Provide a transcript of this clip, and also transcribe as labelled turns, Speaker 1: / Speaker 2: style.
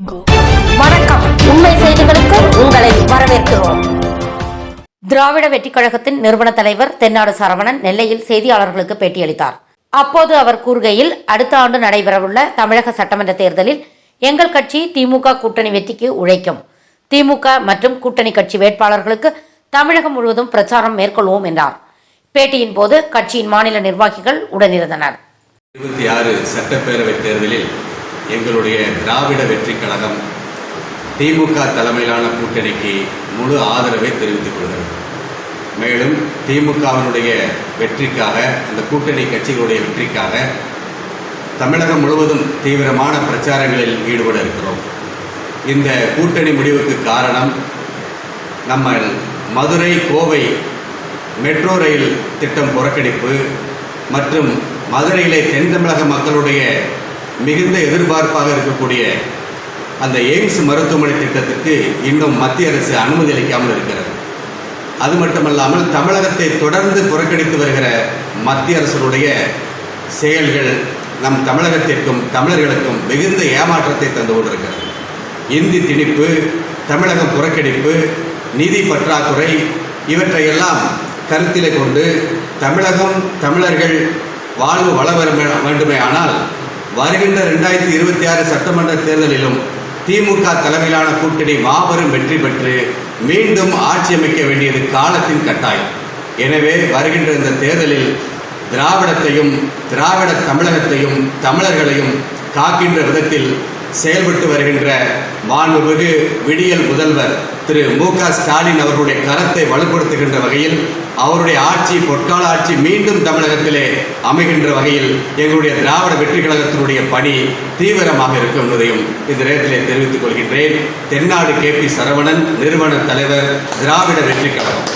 Speaker 1: வணக்கம். உண்மை செய்திகளுக்கு உங்களை வரவேற்கிறோம். திராவிட வெற்றிக் கழகத்தின் நிறுவன தலைவர் தென்னாடு சரவணன் நெல்லையில் செய்தியாளர்களுக்கு பேட்டியளித்தார். அப்போது அவர் கூறுகையில் அடுத்த ஆண்டு நடைபெறவுள்ள தமிழக சட்டமன்ற தேர்தலில் எங்கள் கட்சி திமுக கூட்டணி வெற்றிக்கு உழைக்கும். திமுக மற்றும் கூட்டணி கட்சி வேட்பாளர்களுக்கு தமிழகம் முழுவதும் பிரச்சாரம் மேற்கொள்வோம் என்றார். பேட்டியின் போது கட்சியின் மாநில நிர்வாகிகள் உடனிருந்தனர்.
Speaker 2: இருபத்தி ஆறு சட்டப்பேரவை தேர்தலில் எங்களுடைய திராவிட வெற்றி கழகம் திமுக தலைமையிலான கூட்டணிக்கு முழு ஆதரவை தெரிவித்துக் கொள்கிறது. மேலும் திமுகவினுடைய வெற்றிக்காக அந்த கூட்டணி கட்சிகளுடைய வெற்றிக்காக தமிழகம் முழுவதும் தீவிரமான பிரச்சாரங்களில் ஈடுபட இருக்கிறோம். இந்த கூட்டணி முடிவுக்கு காரணம் நம்ம மதுரை கோவை மெட்ரோ ரயில் திட்டம் புறக்கணிப்பு மற்றும் மதுரையிலே தென் தமிழக மக்களுடைய மிகுந்த எதிர்பார்ப்பாக இருக்கக்கூடிய அந்த எய்ம்ஸ் மருத்துவமனை திட்டத்திற்கு இன்னும் மத்திய அரசு அனுமதி அளிக்காமல் இருக்கிறது. அது மட்டுமல்லாமல் தமிழகத்தை தொடர்ந்து புறக்கணித்து வருகிற மத்திய அரசுடைய செயல்கள் நம் தமிழகத்திற்கும் தமிழர்களுக்கும் மிகுந்த ஏமாற்றத்தை தந்து கொண்டிருக்கிறது இந்தி திணிப்பு தமிழகம் புறக்கணிப்பு நிதி பற்றாக்குறை இவற்றையெல்லாம் கருத்திலே கொண்டு தமிழகம் தமிழர்கள் வாழ்வு வள வேண்டுமே ஆனால் வருகின்ற ரெண்டாயிரத்தி இருபத்தி ஆறு சட்டமன்ற தேர்தலிலும் திமுக தலைமையிலான கூட்டணி மாபெரும் வெற்றி பெற்று மீண்டும் ஆட்சி அமைக்க வேண்டியது காலத்தின் கட்டாயம். எனவே வருகின்ற இந்த தேர்தலில் திராவிடத்தையும் திராவிட தமிழகத்தையும் தமிழர்களையும் காக்கின்ற விதத்தில் செயல்பட்டு வருகின்ற மாண்புமிகு விடியல் முதல்வர் திரு மு க ஸ்டாலின் அவர்களுடைய கரத்தை வலுப்படுத்துகின்ற வகையில் அவருடைய ஆட்சி பொற்கால ஆட்சி மீண்டும் தமிழகத்திலே அமைகின்ற வகையில் எங்களுடைய திராவிட வெற்றி கழகத்தினுடைய பணி தீவிரமாக இருக்கும் என்பதையும் இந்த நேரத்திலே தெரிவித்துக் கொள்கின்றேன். தென்னாடு கே பி சரவணன் நிறுவன தலைவர் திராவிட வெற்றி கழகம்